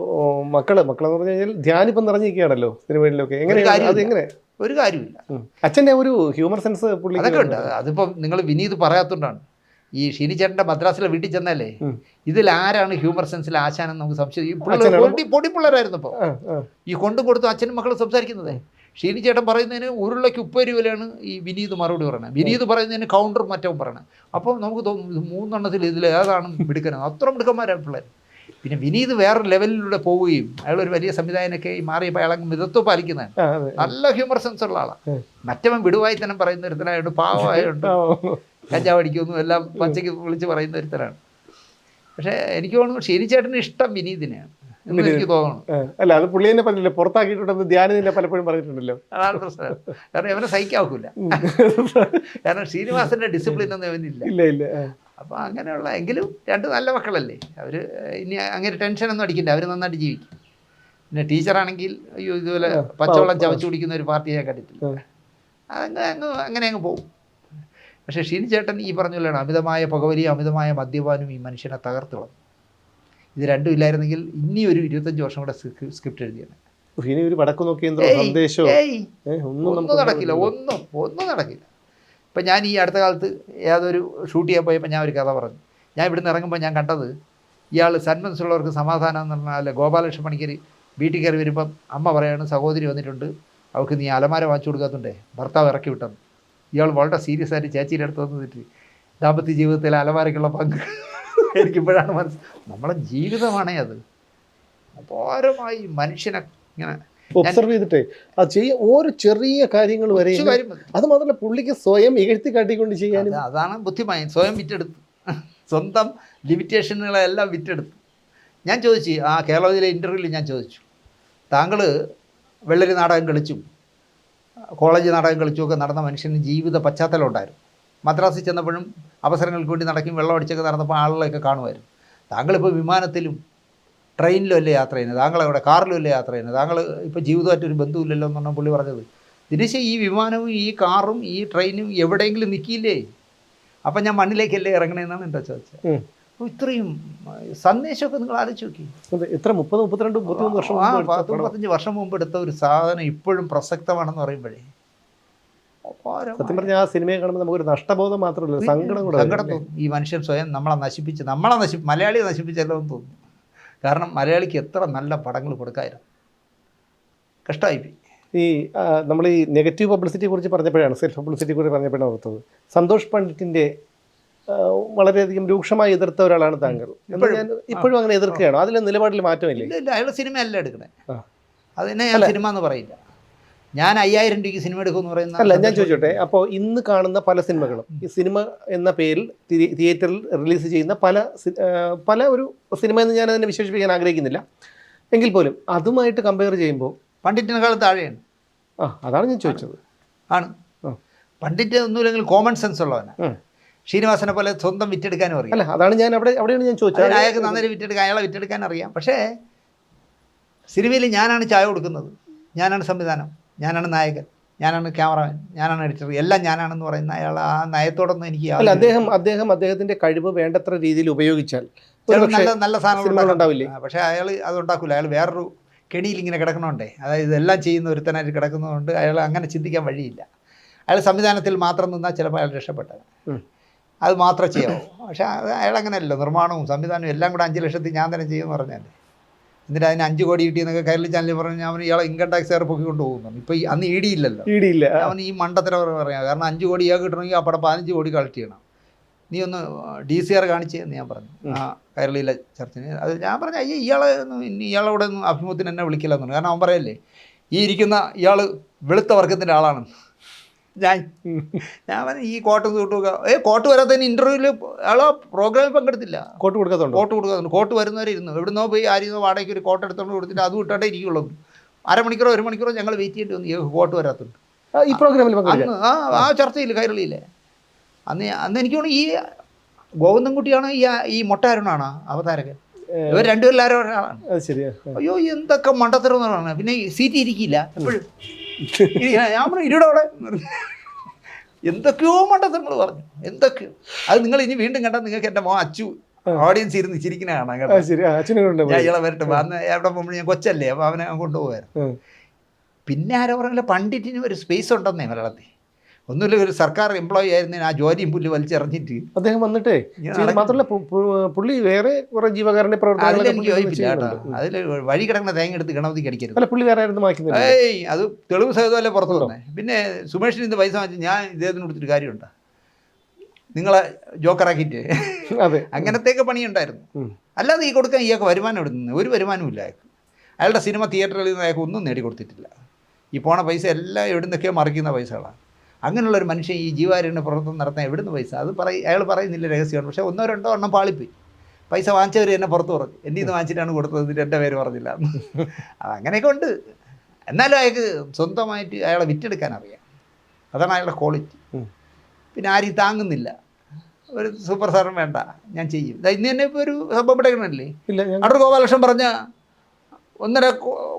S2: മക്കൾ മക്കളെന്ന് പറഞ്ഞു കഴിഞ്ഞാൽ ധ്യാനിപ്പം നിറഞ്ഞിരിക്കുകയാണല്ലോ സിനിമയിലൊക്കെ.
S1: എങ്ങനെ.
S2: അത് എങ്ങനെ
S1: ഒരു കാര്യമില്ല.
S2: അച്ഛന്റെ ഒരു ഹ്യൂമർ സെൻസ് പുള്ളി
S1: അതൊക്കെ ഉണ്ട്. അതിപ്പം നിങ്ങൾ വിനീത് പറയാത്തോണ്ടാണ്. ഈ ഷിനി ചേട്ടന്റെ മദ്രാസിലെ വീട്ടിൽ ചെന്നല്ലേ? ഇതിൽ ആരാണ് ഹ്യൂമർ സെൻസിൽ ആശാനെന്ന് നമുക്ക് സംശയം. ഈ പിള്ളേർ പൊടി പൊടി പിള്ളേരായിരുന്നു ഇപ്പോൾ ഈ കൊണ്ടും കൊടുത്തും അച്ഛനും മക്കളും സംസാരിക്കുന്നത്. ഷീനി ചേട്ടൻ പറയുന്നതിന് ഉരുളയ്ക്ക് ഉപ്പേരി വിലയാണ് ഈ വിനീത് മറുപടി പറയുന്നത് വിനീത് പറയുന്നതിന് കൗണ്ടർ മറ്റവും പറയണത്. അപ്പോൾ നമുക്ക് തോന്നും മൂന്നെണ്ണത്തിൽ ഇതിൽ ഏതാണ് മിടുക്കനാണ് അത്ര മിടുക്കന്മാരാണ് പിള്ളേർ പിന്നെ വിനീത് വേറെ ലെവലിലൂടെ പോവുകയും അയാൾ ഒരു വലിയ സംവിധായകനൊക്കെ ഈ മാറിയപ്പോൾ അയാളെ മിതത്വം പാലിക്കുന്നതാണ് നല്ല ഹ്യൂമർ സെൻസ് ഉള്ള ആളാണ്. മറ്റവൻ വിടുവായി തന്നെ പറയുന്ന ഒരുത്തനായുണ്ട് പാവമായുണ്ട് കഞ്ചാവ് അടിക്കുമെന്നും എല്ലാം പച്ചയ്ക്ക് വിളിച്ച് പറയുന്ന ഒരുത്തനാണ്. പക്ഷേ എനിക്ക് തോന്നുന്നു ശരിച്ചേട്ടന് ചേട്ടന് ഇഷ്ടം വിനീതിനെയാണ്. എനിക്ക് തോന്നുന്നു.
S2: അല്ല അത് പുള്ളി തന്നെ പറഞ്ഞില്ല പുറത്താക്കിയിട്ടുണ്ടെന്ന് ധ്യാനം തന്നെ പലപ്പോഴും പറഞ്ഞിട്ടുണ്ടല്ലോ.
S1: അതാണ് പ്രശ്നം. കാരണം ഇവനെ സഹിക്കാവൂല. കാരണം ശ്രീനിവാസന്റെ ഡിസിപ്ലിൻ ഒന്നും ഇവനില്ല.
S2: ഇല്ല ഇല്ല.
S1: അപ്പോൾ അങ്ങനെയുള്ള എങ്കിലും രണ്ട് നല്ല മക്കളല്ലേ. അവർ ഇനി അങ്ങനെ ടെൻഷനൊന്നും അടിക്കില്ല അവർ നന്നായിട്ട് ജീവിക്കും. പിന്നെ ടീച്ചറാണെങ്കിൽ അയ്യോ ഇതുപോലെ പച്ചവെള്ളം ചവച്ചു കുടിക്കുന്ന ഒരു പാർട്ടി ഞാൻ കണ്ടിട്ടില്ല. അതങ്ങ് അങ്ങ് അങ്ങനെ അങ്ങ് പോകും പക്ഷേ ഷീനി ചേട്ടൻ ഈ പറഞ്ഞ പോലെയാണ്. അമിതമായ പുകവലിയും അമിതമായ മദ്യപാനും ഈ മനുഷ്യനെ തകർത്തുള്ളത് ഇത് രണ്ടും ഇല്ലായിരുന്നെങ്കിൽ ഇനി ഒരു ഇരുപത്തഞ്ച് വർഷം കൂടെ സ്ക്രിപ്റ്റ് എഴുതിയാണ്
S2: ഇനി ഒരു വടക്കു ഒന്നും
S1: നടക്കില്ല. ഒന്നും ഒന്നും നടക്കില്ല. ഇപ്പം ഞാൻ ഈ അടുത്ത കാലത്ത് ഏതൊരു ഷൂട്ട് ചെയ്യാൻ പോയപ്പോൾ ഞാൻ ഒരു കഥ പറഞ്ഞു. ഞാൻ ഇവിടുന്ന് ഇറങ്ങുമ്പോൾ ഞാൻ കണ്ടത് ഇയാൾ സന്മനസ്സുള്ളവർക്ക് സമാധാനം എന്ന് പറഞ്ഞാൽ ഗോപാലകൃഷ്ണ പണിക്കർ വീട്ടിൽ കയറി വരുമ്പം അമ്മ പറയാണ് സഹോദരി വന്നിട്ടുണ്ട് അവൾക്ക് നീ അലമാര വാങ്ങിച്ചു കൊടുക്കാത്തുണ്ടേ? ഭർത്താവ് ഇറക്കി വിട്ടെന്ന് ഇയാൾ വളരെ സീരിയസ് ആയിട്ട് ചേച്ചിയുടെ അടുത്ത് വന്നിട്ട് ദാമ്പത്യ ജീവിതത്തിൽ അലമാരയ്ക്കുള്ള പങ്ക്. എനിക്കിപ്പോഴാണ് മനസ്സ് നമ്മളെ ജീവിതമാണേ അത്. അപാരമായി മനുഷ്യനെ ഇങ്ങനെ
S2: ഒബ്സർവ് ചെയ്തിട്ടേ അത് ചെയ്യ ഓരോ ചെറിയ കാര്യങ്ങൾ വരെ. അത് മാത്രമല്ല പുള്ളിക്ക് സ്വയം ഇകഴ്ത്തി കാട്ടിക്കൊണ്ട് ചെയ്യാനും.
S1: അത് അതാണ് ബുദ്ധിമായി സ്വയം വിറ്റെടുത്തു സ്വന്തം ലിമിറ്റേഷനുകളെല്ലാം വിറ്റെടുത്തു ഞാൻ ചോദിച്ചു ആ കേരളത്തിലെ ഇന്റർവ്യൂവിൽ ഞാൻ ചോദിച്ചു. താങ്കൾ വെള്ളരി നാടകം കളിച്ചും കോളേജ് നാടകം കളിച്ചും ഒക്കെ നടന്ന മനുഷ്യന് ജീവിത പശ്ചാത്തലം ഉണ്ടായിരുന്നു. മദ്രാസിൽ ചെന്നപ്പോഴും അവസരങ്ങൾക്ക് വേണ്ടി നടക്കും വെള്ളം അടിച്ചൊക്കെ നടന്നപ്പോൾ ആളുകളെയൊക്കെ കാണുമായിരുന്നു. താങ്കളിപ്പോൾ വിമാനത്തിലും ട്രെയിനിലും അല്ലേ യാത്ര ചെയ്യുന്നത്? താങ്കൾ അവിടെ കാറിലും അല്ലേ യാത്ര ചെയ്യുന്നത്? താങ്കൾ ഇപ്പോൾ ജീവിതമായിട്ട് ഒരു ബന്ധുവില്ലല്ലോ എന്നാണ് പുള്ളി പറഞ്ഞത്. ദിനേശ് ഈ വിമാനവും ഈ കാറും ഈ ട്രെയിനും എവിടെയെങ്കിലും നിൽക്കിയില്ലേ അപ്പം ഞാൻ മണ്ണിലേക്കല്ലേ ഇറങ്ങണേന്നാണ് എന്റെ ചോദിച്ചത്. അപ്പോൾ ഇത്രയും സന്ദേശമൊക്കെ നിങ്ങൾ ആലോചിച്ച് നോക്കി.
S2: ഇത്ര മുപ്പത് മുപ്പത്തിരണ്ട് മുപ്പത്തിമൂന്ന് വർഷം
S1: ആ പത്ത് മുപ്പത്തഞ്ച് വർഷം മുമ്പ് എടുത്ത ഒരു സാധനം ഇപ്പോഴും പ്രസക്തമാണെന്ന് പറയുമ്പോഴേ.
S2: സത്യം പറഞ്ഞാൽ ആ സിനിമയെ കാണുമ്പോൾ നമുക്കൊരു നഷ്ടബോധം മാത്രമല്ല സങ്കടം കൂടെ
S1: സങ്കടം ഈ മനുഷ്യൻ സ്വയം നമ്മളെ നശിപ്പിച്ച് നമ്മളെ നശി മലയാളിയെ നശിപ്പിച്ചല്ലോ എന്ന് തോന്നുന്നു കാരണം മലയാളിക്ക് എത്ര നല്ല പടങ്ങൾ കൊടുക്കായിരുന്നു. കഷ്ടമായിപ്പോയി
S2: ഈ നമ്മൾ ഈ നെഗറ്റീവ് പബ്ലിസിറ്റിയെ കുറിച്ച് പറഞ്ഞപ്പോഴാണ് സെൽഫ് പബ്ലിസിറ്റിയെ കുറിച്ച് പറഞ്ഞപ്പോഴാണ് ഓർത്തത്. സന്തോഷ് പണ്ഡിറ്റിന്റെ വളരെയധികം രൂക്ഷമായി എതിർത്ത ഒരാളാണ് താങ്കൾ. ഞാൻ ഇപ്പോഴും അങ്ങനെ എതിർക്കുകയാണോ? അതിലെ നിലപാടിൽ മാറ്റമില്ല?
S1: ഇല്ല അയാൾ സിനിമയല്ല എടുക്കണേ. അതിനെ സിനിമ എന്ന് പറയില്ല. ഞാൻ അയ്യായിരം രൂപയ്ക്ക് സിനിമ എടുക്കുമെന്ന് പറയുന്ന
S2: അല്ല ഞാൻ ചോദിച്ചോട്ടെ. അപ്പോൾ ഇന്ന് കാണുന്ന പല സിനിമകളും ഈ സിനിമ എന്ന പേരിൽ തിയേറ്ററിൽ റിലീസ് ചെയ്യുന്ന പല പല ഒരു സിനിമ എന്ന് ഞാൻ അതിനെ വിശേഷിപ്പിക്കാൻ ആഗ്രഹിക്കുന്നില്ല. എങ്കിൽ പോലും അതുമായിട്ട് കമ്പയർ ചെയ്യുമ്പോൾ
S1: പണ്ഡിറ്റിനേക്കാൾ താഴെയാണ്.
S2: ആ അതാണ് ഞാൻ ചോദിച്ചത്.
S1: ആണ്. പണ്ഡിറ്റ് ഒന്നുമില്ലെങ്കിൽ കോമൺ സെൻസ് ഉള്ളവനാണ്. ശ്രീനിവാസനെ പോലെ സ്വന്തം വിറ്റെടുക്കാനും അറിയാം.
S2: അല്ല അതാണ് ഞാൻ അവിടെ അവിടെയാണ് ഞാൻ ചോദിച്ചത്.
S1: അയാൾക്ക് നന്നായി വിറ്റെടുക്കാൻ അയാളെ വിറ്റെടുക്കാൻ അറിയാം. പക്ഷേ സിനിമയിൽ ഞാനാണ് ചായ കൊടുക്കുന്നത്. ഞാനാണ് സംവിധാനം. ഞാനാണ് നായകൻ ഞാനാണ് ക്യാമറമാൻ ഞാനാണ് എഡിറ്റർ എല്ലാം ഞാനാണെന്ന് പറയുന്ന അയാൾ ആ നയത്തോടൊന്നും എനിക്ക്
S2: അല്ല അദ്ദേഹം അദ്ദേഹം അദ്ദേഹത്തിന്റെ കഴിവ് വേണ്ടത്ര രീതിയിൽ ഉപയോഗിച്ചാൽ
S1: നല്ല നല്ല സാധനങ്ങൾ.
S2: ഉണ്ടാവില്ലേ?
S1: പക്ഷേ അയാൾ അത് ഉണ്ടാക്കില്ല അയാൾ വേറൊരു കെണിയിൽ ഇങ്ങനെ കിടക്കണോണ്ടേ. അതായത് ഇതെല്ലാം ചെയ്യുന്ന ഒരുത്തനായിട്ട് കിടക്കുന്നതുകൊണ്ട് അയാൾ അങ്ങനെ ചിന്തിക്കാൻ വഴിയില്ല. അയാൾ സംവിധാനത്തിൽ മാത്രം നിന്നാൽ ചിലപ്പോൾ അയാൾ രക്ഷപ്പെട്ടത്. അത് മാത്രം ചെയ്യാവൂ. പക്ഷേ അയാൾ അങ്ങനെയല്ലോ. നിർമ്മാണവും സംവിധാനവും എല്ലാം കൂടെ അഞ്ച് ലക്ഷത്തിൽ ഞാൻ തന്നെ ചെയ്യുമെന്ന് പറഞ്ഞാൽ എന്നിട്ട് അതിന് അഞ്ച് കോടി കിട്ടിയെന്നൊക്കെ കൈരളി ചാനലിൽ പറഞ്ഞു അവൻ ഇയാളെ ഇൻകം ടാക്സ് കയറി പൊക്കി കൊണ്ടുപോകുന്നു. ഇപ്പൊ അന്ന് ഇ ഡി ഇല്ലല്ലോ
S2: ഈടിയില്ല
S1: അവൻ ഈ മണ്ടത്തരം പറയാം. കാരണം അഞ്ച് കോടി ഇയാൾ കിട്ടണമെങ്കിൽ അപ്പടെ പതിനഞ്ച് കോടി കളക്ട് ചെയ്യണം. നീ ഒന്ന് ഡി സി ആർ കാണിച്ച് എന്ന് ഞാൻ പറഞ്ഞു. ആ കൈരളിയിലെ ചർച്ചിന്. അത് ഞാൻ പറഞ്ഞു അയ്യോ ഇയാളെ ഇയാളെ ഇവിടെ ഒന്നും അഭിമുഖത്തിന് എന്നെ വിളിക്കില്ലെന്ന് പറഞ്ഞു. കാരണം അവൻ പറയല്ലേ ഈ ഇരിക്കുന്ന ഇയാൾ വെളുത്ത വർഗത്തിന്റെ ആളാണ് ഞാൻ ഞാൻ പറഞ്ഞു ഈ കോട്ടും സൂട്ടും ഒക്കെ ഏ കോട്ട് വരാത്തതിന് ഇന്റർവ്യൂവിൽ ആളോ പ്രോഗ്രാമിൽ പങ്കെടുത്തില്ല.
S2: കോട്ട് കൊടുക്കാത്തുണ്ടോ
S1: കോട്ട് കൊടുക്കുന്നുണ്ട് കോട്ട് വരുന്നവരെ ഇരുന്നു. എവിടുന്നോ പോയി ആരെയും വാടകയ്ക്ക് ഒരു കോട്ട് എടുത്തോണ്ട് കൊടുത്തിട്ട് അത് ഇട്ടോട്ടേ ഇരിക്കുള്ളൂ. അരമണിക്കൂറോ ഒരു മണിക്കൂറോ ഞങ്ങൾ വെയിറ്റ് ചെയ്യേണ്ടി വന്നു. കോട്ട് വരാത്തുണ്ട്
S2: ഈ പ്രോഗ്രാമിൽ
S1: അന്ന് ആ ആ ചർച്ചയിൽ കൈരളിയില്ലേ അന്ന് അന്ന് എനിക്ക് തോന്നുന്നു ഈ ഗോവിന്ദൻകുട്ടിയാണ് ഈ ഈ മൊട്ടാരുണാണ് അവതാരകൻ. ഇവർ രണ്ടുപേരിലാരോ ഒരാളാണ്. അയ്യോ എന്തൊക്കെ മണ്ടത്തരം പിന്നെ സീറ്റ് ഇരിക്കില്ല എപ്പോഴും. ഞാൻ പറഞ്ഞു ഇരുടോടെ എന്തൊക്കെയോ മണ്ടത്തങ്ങൾ പറഞ്ഞു. എന്തൊക്കെയോ. അത് നിങ്ങൾ ഇനി വീണ്ടും കണ്ടാൽ നിങ്ങൾക്ക് എന്റെ മോ അച്ചു ഓഡിയൻസ് ഇരുന്ന് ചിരിക്കുന്ന കാണാം കേട്ടോ ഞാൻ ഇയാളെ വരട്ടെ. അന്ന് എവിടെ പോകുമ്പോൾ ഞാൻ കൊച്ചല്ലേ അപ്പോൾ അവനെ കൊണ്ടുപോകാൻ പിന്നെ ആരോ പറഞ്ഞില്ല പണ്ഡിറ്റിന് ഒരു സ്പേസ് ഉണ്ടെന്നേ മലയാളത്തിൽ. ഒന്നുമില്ല ഒരു സർക്കാർ എംപ്ലോയി ആയിരുന്നതിന് ആ ജോലിയും പുല്ല് വലിച്ചെറിഞ്ഞിട്ട്.
S2: അദ്ദേഹം വന്നിട്ടേ മാത്രമല്ല പുള്ളി വേറെ കുറെ ജീവകാരുണ്യ പ്രവർത്തനം
S1: അതിൽ വഴി കിടക്കുന്ന തേങ്ങ എടുത്ത് ഗണപതിക്ക് അടിക്കരുത്.
S2: അല്ല പുള്ളി വേറെ ആയിരുന്നു വായിക്കുന്നില്ല.
S1: ഏയ് അത് തെളിവ് സഹിതമല്ലേ പുറത്തു വന്നേ. പിന്നെ സുമേഷിന് ഇന്ന് പൈസ വാങ്ങിച്ച് ഞാൻ ഇദ്ദേഹത്തിന് കൊടുത്തിട്ട് കാര്യമുണ്ടോ? നിങ്ങളെ ജോക്കറാക്കിയിട്ട്
S2: അതെ.
S1: അങ്ങനത്തെയൊക്കെ പണിയുണ്ടായിരുന്നു. അല്ലാതെ ഈ കൊടുക്കാൻ ഇയാൾക്ക് വരുമാനം എടുക്കുന്നത് ഒരു വരുമാനവും ഇല്ല അയാൾക്ക്. അയാളുടെ സിനിമ തിയേറ്ററിൽ നിന്ന് അയാൾക്ക് ഒന്നും നേടിക്കൊടുത്തിട്ടില്ല. ഈ പോണ പൈസ എല്ലാം എവിടെ നിന്നൊക്കെയോ മറിക്കുന്ന പൈസകളാണ്. അങ്ങനെയുള്ള ഒരു മനുഷ്യൻ ഈ ജീവാരണ്യ പ്രവർത്തനം നടത്താൻ എവിടുന്ന് പൈസ? അത് പറയും അയാൾ പറയുന്നില്ല രഹസ്യമാണ്. പക്ഷേ ഒന്നോ രണ്ടോ എണ്ണം പാളിപ്പോയി. പൈസ വാങ്ങിച്ചവർ എന്നെ പുറത്ത് പറഞ്ഞു. എന്റെ ഇന്ന് വാങ്ങിച്ചിട്ടാണ് കൊടുത്തത്? എന്റെ പേര് പറഞ്ഞില്ല. അത് അങ്ങനെയൊക്കെ ഉണ്ട്. എന്നാലും അയാൾക്ക് സ്വന്തമായിട്ട് അയാളെ വിറ്റെടുക്കാൻ അറിയാം. അതാണ് അയാളുടെ ക്വാളിറ്റി. പിന്നെ ആരും താങ്ങുന്നില്ല. ഒരു സൂപ്പർ സ്റ്റാറും വേണ്ട. ഞാൻ ചെയ്യും. ഇന്ന് തന്നെ ഇപ്പോൾ ഒരു സംഭവം
S2: ഞാൻ
S1: അടൂർ ഗോപാലകൃഷ്ണൻ പറഞ്ഞ ഒന്നര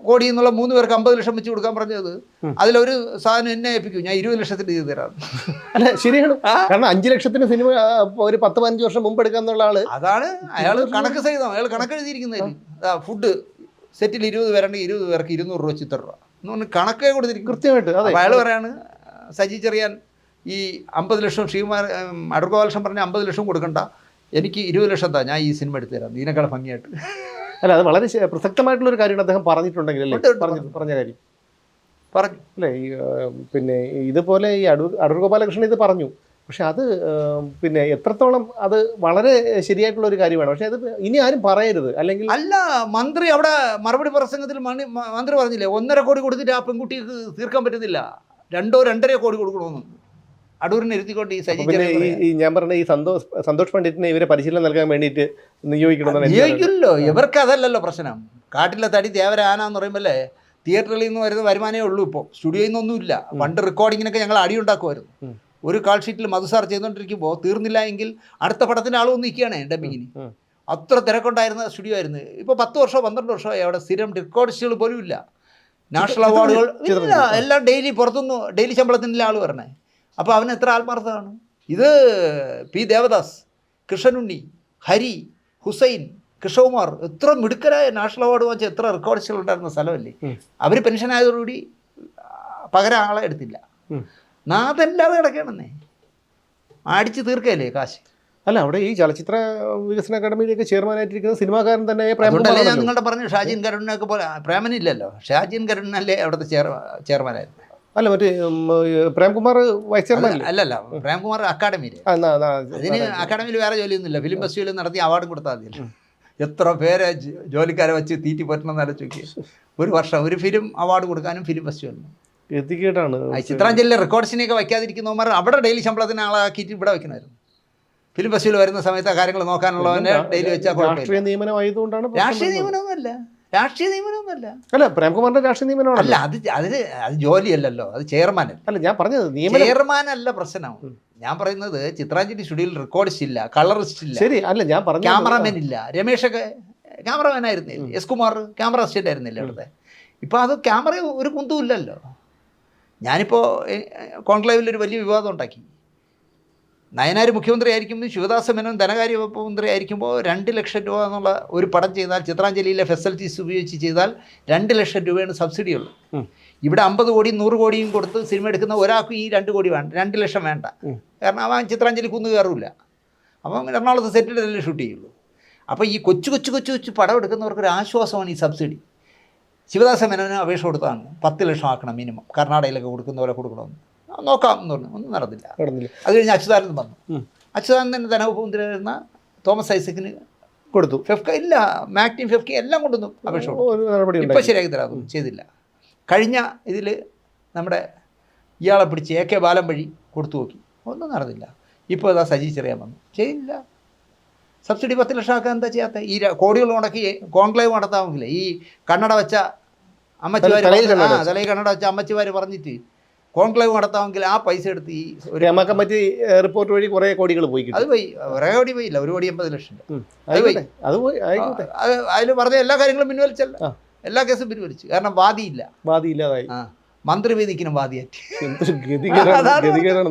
S1: കോടി എന്നുള്ള മൂന്ന് പേർക്ക് അമ്പത് ലക്ഷം വെച്ച് കൊടുക്കാൻ പറഞ്ഞത്. അതിലൊരു സാധനം എന്നെ ഏൽപ്പിക്കും. ഞാൻ ഇരുപത് ലക്ഷത്തിന് ചെയ്ത് തരാം.
S2: അല്ല ശരിയാണ്. കാരണം അഞ്ചു ലക്ഷത്തിന് സിനിമ ഒരു പത്ത് പതിനഞ്ച് വർഷം മുമ്പ് എടുക്കാന്നുള്ള ആൾ
S1: അതാണ്. അയാൾ കണക്ക് സഹിതം. അയാൾ കണക്ക് എഴുതിയിരിക്കുന്നത് ഫുഡ് സെറ്റിൽ ഇരുപത് പേരുണ്ടെങ്കിൽ ഇരുപത് പേർക്ക് ഇരുന്നൂറ് രൂപ ചിത്ര രൂപ. എന്ന് പറഞ്ഞ് കണക്കേ കൊടുത്തിരിക്കും
S2: കൃത്യമായിട്ട്
S1: അയാൾ പറയാണ് സജി ചെറിയാൻ ഈ അമ്പത് ലക്ഷം ശ്രീകുമാർ അടുക്കോപാലക്ഷം പറഞ്ഞ അമ്പത് ലക്ഷം കൊടുക്കണ്ട. എനിക്ക് ഇരുപത് ലക്ഷം താ ഞാൻ ഈ സിനിമ എടുത്തു തരാം. ഇതിനേക്കാൾ ഭംഗിയായിട്ട്.
S2: അല്ല അത് വളരെ പ്രസക്തമായിട്ടുള്ള ഒരു കാര്യമാണ് അദ്ദേഹം പറഞ്ഞിട്ടുണ്ടെങ്കിൽ അല്ലേ? പറഞ്ഞു പറഞ്ഞ കാര്യം.
S1: പറഞ്ഞു.
S2: അല്ലേ ഈ പിന്നെ ഇതുപോലെ ഈ അടൂർ അടൂർ ഗോപാലകൃഷ്ണൻ ഇത് പറഞ്ഞു. പക്ഷെ അത് പിന്നെ എത്രത്തോളം അത് വളരെ ശരിയായിട്ടുള്ള ഒരു കാര്യമാണ്. പക്ഷെ അത് ഇനി ആരും പറയരുത്. അല്ലെങ്കിൽ
S1: അല്ല മന്ത്രി അവിടെ മറുപടി പ്രസംഗത്തിൽ മണി മന്ത്രി പറഞ്ഞില്ലേ ഒന്നര കോടി കൊടുത്തിട്ട് ആ പെൺകുട്ടിക്ക് തീർക്കാൻ പറ്റുന്നില്ല. രണ്ടോ രണ്ടര കോടി കൊടുക്കണമെന്ന്. അടൂരിനെ ഇരുത്തിക്കൊണ്ട് ഈ സജി
S2: ഈ ഞാൻ പറഞ്ഞ ഈ സന്തോഷ് സന്തോഷ് പണ്ഡിറ്റിനെ ഇവരെ പരിശീലനം നൽകാൻ വേണ്ടിയിട്ട് നിയോഗിക്കണം
S1: നിയോഗിക്കില്ലല്ലോ. ഇവർക്ക് അതല്ലല്ലോ പ്രശ്നം. കാട്ടിലെ തടി ദേവര ആന എന്ന് പറയുമ്പോഴേ തിയേറ്ററിൽ നിന്ന് വരുന്ന വരുമാനമേ ഉള്ളൂ ഇപ്പോൾ സ്റ്റുഡിയോയിൽ നിന്നൊന്നുമില്ല പണ്ട് റെക്കോർഡിങ്ങിനൊക്കെ ഞങ്ങൾ അടി ഉണ്ടാക്കുമായിരുന്നു. ഒരു കാൾ ഷീറ്റിൽ മധുസാർ ചെയ്തുകൊണ്ടിരിക്കുമ്പോൾ തീർന്നില്ല എങ്കിൽ അടുത്ത പടത്തിന്റെ ആൾ നിൽക്കുകയാണ് ഡബിങ്ങിന് അത്ര തിരക്കുണ്ടായിരുന്ന സ്റ്റുഡിയോ ആയിരുന്നു. ഇപ്പോൾ പത്ത് വർഷമോ പന്ത്രണ്ട് വർഷമോ അവിടെ സ്ഥിരം റെക്കോർഡ്സുകൾ പോലും ഇല്ല. നാഷണൽ അവാർഡുകൾ എല്ലാം ഡെയിലി പുറത്തുനിന്ന് ഡെയിലി ശമ്പളത്തിന്റെ ആൾ വരണേ. അപ്പോൾ അവൻ എത്ര ആത്മാർത്ഥമാണ് ഇത് പി ദേവദാസ് കൃഷ്ണനുണ്ണി ഹരി ഹുസൈൻ കൃഷ്ണകുമാർ എത്ര മിടുക്കരായ നാഷണൽ അവാർഡ് വാങ്ങിച്ച എത്ര റെക്കോർഡ്സുകൾ ഉണ്ടായിരുന്ന സ്ഥലമല്ലേ? അവർ പെൻഷൻ പെൻഷനായതോടുകൂടി പകരം ആളെ എടുത്തില്ല. നാഥല്ലാതെ കിടക്കണമെന്നേ അടിച്ച് തീർക്കല്ലേ കാശ്?
S2: അല്ല അവിടെ ഈ ചലച്ചിത്ര വികസന അക്കാദമിയിലേക്ക് ചെയർമാനായിട്ടിരിക്കുന്ന സിനിമാകാരൻ തന്നെ
S1: ഞാൻ. നിങ്ങളുടെ പറഞ്ഞു ഷാജിൻ കരുണിനൊക്കെ പോലെ പ്രേമനില്ലല്ലോ. ഷാജിൻ കരുണിനല്ലേ അവിടുത്തെ ചെയർ ചെയർമാനായിരുന്നു
S2: അല്ല മറ്റേ പ്രേംകുമാർ വൈസ് ചെയർമാൻ
S1: അല്ല- അല്ലല്ല പ്രേംകുമാർ അക്കാഡമിയിൽ അതിന് അക്കാഡമിയിൽ വേറെ ജോലിയൊന്നുമില്ല. ഫിലിം ഫെസ്റ്റിവൽ നടത്തി അവാർഡ് കൊടുത്താൽ മതി. എത്ര പേരെ ജോലിക്കാരെ വെച്ച് തീറ്റി പറ്റണം എന്ന് ആലോചിക്കുക ഒരു വർഷം ഒരു ഫിലിം അവാർഡ് കൊടുക്കാനും ഫിലിം ഫെസ്റ്റിവലിനും.
S2: എത്തിക്കേട്ടാണ്
S1: ചിത്രാഞ്ജലിയിലെ റെക്കോർഡ്സിനെയൊക്കെ വയ്ക്കാതിരിക്കുന്നവന്മാർ അവിടെ ഡെയിലി ശമ്പളത്തിന് ആളാക്കിയിട്ട് ഇവിടെ വെക്കണമായിരുന്നു ഫിലിം ഫെസ്റ്റിവൽ വരുന്ന സമയത്ത് ആ കാര്യങ്ങൾ നോക്കാനുള്ളവനെ ഡെയിലി വെച്ചാൽ
S2: രാഷ്ട്രീയ
S1: നിയമനമല്ല
S2: നിയമനമായതുകൊണ്ടാണ് പ്രശ്നം
S1: രാഷ്ട്രീയ
S2: വരുന്നത്.
S1: നിയമനമൊന്നുമല്ല. രാഷ്ട്രീയ നിയമനമൊന്നുമല്ല.
S2: അല്ല പ്രേംകുമാറിന്റെ രാഷ്ട്രീയ നിയമനമാണ്
S1: അല്ല അത് അതിന് അത് ജോലിയല്ലല്ലോ അത് ചെയർമാൻ
S2: അല്ല ഞാൻ പറഞ്ഞത് ചെയർമാൻ
S1: അല്ല പ്രശ്നം. ഞാൻ പറയുന്നത് ചിത്രാഞ്ജലി സ്റ്റുഡിയോയിൽ റെക്കോർഡ്സ് ഇല്ല കളറിസ്റ്റ് ഇല്ല.
S2: ശരി അല്ല ഞാൻ പറഞ്ഞു
S1: ക്യാമറാമാൻ ഇല്ല. രമേഷൊക്കെ ക്യാമറമാൻ ആയിരുന്നില്ല. എസ് കുമാർ ക്യാമറ അസിസ്റ്റന്റ് ആയിരുന്നില്ല അവിടുത്തെ. ഇപ്പോൾ അത് ക്യാമറ ഒരു കുന്തുമില്ലല്ലോ ഞാനിപ്പോ ഞാനിപ്പോൾ കോൺക്ലേവിൽ ഒരു വലിയ വിവാദം ഉണ്ടാക്കി. നയനാർ മുഖ്യമന്ത്രി ആയിരിക്കും ശിവദാസ മേനോൻ ധനകാര്യ വകുപ്പ് മന്ത്രി ആയിരിക്കുമ്പോൾ രണ്ട് ലക്ഷം രൂപ എന്നുള്ള ഒരു പടം ചെയ്താൽ ചിത്രാഞ്ജലിയിലെ ഫെസിലിറ്റീസ് ഉപയോഗിച്ച് ചെയ്താൽ രണ്ട് ലക്ഷം രൂപയാണ് സബ്സിഡി ഉള്ളത്. ഇവിടെ അമ്പത് കോടിയും നൂറ് കോടിയും കൊടുത്ത് സിനിമ എടുക്കുന്ന ഒരാൾക്കും ഈ രണ്ട് കോടി വേണ്ട രണ്ട് ലക്ഷം വേണ്ട. കാരണം അവൻ ചിത്രാഞ്ജലി കുന്നു കയറില്ല അപ്പം എറണാകുളത്ത് സെറ്റിലല്ലേ ഷൂട്ട് ചെയ്യുള്ളൂ. അപ്പോൾ ഈ കൊച്ചു കൊച്ചു കൊച്ചു കൊച്ചു പടം എടുക്കുന്നവർക്ക് ഒരു ആശ്വാസമാണ് ഈ സബ്സിഡി. ശിവദാസ മേനോന് അപേക്ഷ കൊടുത്താണ് പത്ത് ലക്ഷം ആക്കണം മിനിമം. കർണാടകയിലൊക്കെ കൊടുക്കുന്ന പോലെ കൊടുക്കണമെന്ന്. നോക്കാം എന്ന് പറഞ്ഞു. ഒന്നും നടന്നില്ല.
S2: നടന്നില്ല.
S1: അത് കഴിഞ്ഞ് അച്യുതാനന്ദൻ വന്നു. അച്യുതാനന്ദൻ ധനവകുപ്പ് മന്ത്രിയായിരുന്ന തോമസ് ഐസക്കിന്
S2: കൊടുത്തു.
S1: ഫെഫ്ക ഇല്ല. മാക്ടിൻ ഫെഫ്ക എല്ലാം കൊണ്ടുവന്നു അപേക്ഷ ഇപ്പം ശരിയാക്കി തരാം. ചെയ്തില്ല. കഴിഞ്ഞ ഇതിൽ നമ്മുടെ ഇയാളെ പിടിച്ച് എ കെ ബാലം വഴി കൊടുത്തു നോക്കി. ഒന്നും നടന്നില്ല. ഇപ്പോൾ അതാ സജി ചെറിയാൻ വന്നു. ചെയ്യില്ല. സബ്സിഡി പത്ത് ലക്ഷം ആക്കാൻ എന്താ ചെയ്യാത്ത? ഈ കോടികൾ മുടക്കി കോൺക്ലേവ് നടത്താമെങ്കിലേ ഈ കണ്ണട വെച്ച അമ്മച്ചിമാർ.
S2: തലയിൽ കണ്ണട വെച്ച.
S1: അമ്മച്ചിമാർ പറഞ്ഞിട്ട് കോൺക്ലേവ് നടത്താമെങ്കിൽ ആ പൈസ എടുത്ത് ഈ ഒരു
S2: രമ കമ്മിറ്റി റിപ്പോർട്ട് വഴി കുറേ കോടികൾ പോയി
S1: അത് പോയി. ഒരേ കോടി പോയില്ല ഒരു കോടി എൺപത് ലക്ഷം.
S2: അത് പോയി. അത് പോയി. ആയിക്കോട്ടെ
S1: അതിൽ പറഞ്ഞ എല്ലാ കാര്യങ്ങളും പിൻവലിച്ചല്ല. എല്ലാ കേസും പിൻവലിച്ചു. കാരണം വാദിയില്ല. വാദിയില്ലാതായി. മന്ത്രി വേദിക്കണം വാദിയാറ്റി.
S2: എന്തൊരു ഗതികേടാണ്